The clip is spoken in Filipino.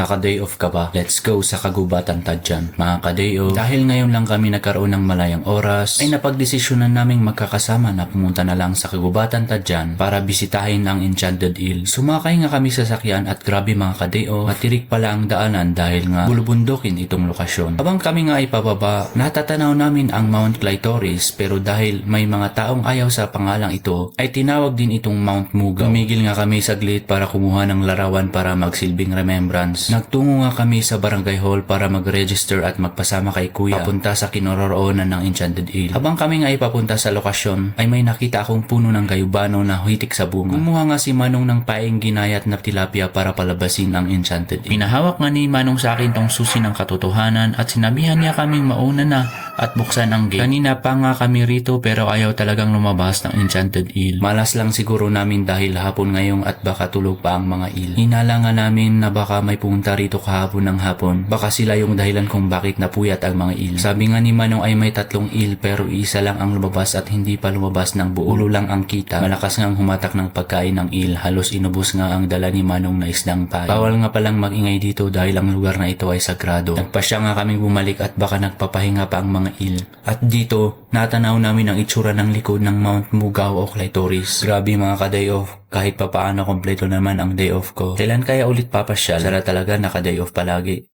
Naka-day off ka ba? Let's go sa kagubatan tadyan. Mga ka-day off, dahil ngayon lang kami nagkaroon ng malayang oras, ay napagdesisyonan naming magkakasama na pumunta na lang sa kagubatan tadyan para bisitahin ang Enchanted Hill. Sumakay nga kami sa sakyan at grabe mga ka-day off, matirik pala ang daanan dahil nga bulubundukin itong lokasyon. Habang kami nga ay pababa, natatanaw namin ang Mount Clitoris pero dahil may mga taong ayaw sa pangalang ito, ay tinawag din itong Mount Mugaw. Tumigil nga kami saglit para kumuha ng larawan para magsilbing remembrance. Nagtungo nga kami sa barangay hall para mag-register at magpasama kay kuya papunta sa kinaroroonan ng Enchanted Hill. Habang kami nga ipapunta sa lokasyon, ay may nakita akong puno ng gayubano na hitik sa bunga. Kumuha nga si Manong ng paeng ginayat na tilapia para palabasin ang Enchanted Hill. Pinahawak nga ni Manong sa akin tong susi ng katotohanan at sinabihan niya kaming mauna na at buksan ang gate. Kanina pa nga kami rito pero ayaw talagang lumabas ng Enchanted Hill. Malas lang siguro namin dahil hapon ngayong at baka tulog pa ang mga il. Hinala nga namin na baka may pumunta rito kahapon ng hapon. Baka sila yung dahilan kung bakit napuyat ang mga il. Sabi nga ni Manong ay may tatlong il pero isa lang ang lumabas at hindi pa lumabas ng buo. Lang ang kita. Malakas nga humatak ng pagkain ng il. Halos inubos nga ang dala ni Manong na isdang pay. Bawal nga palang magingay dito dahil ang lugar na ito ay sagrado. Nagpasya nga kaming bumalik at baka nagpapahinga pa ang mga il. At dito, natanaw namin ang itsura ng likod ng Mount Mugaw o Clitoris. Grabe mga ka-day off. Kahit pa paano kompleto naman ang day off ko. Kailan kaya ulit papasyal? Sara talaga naka-day off palagi.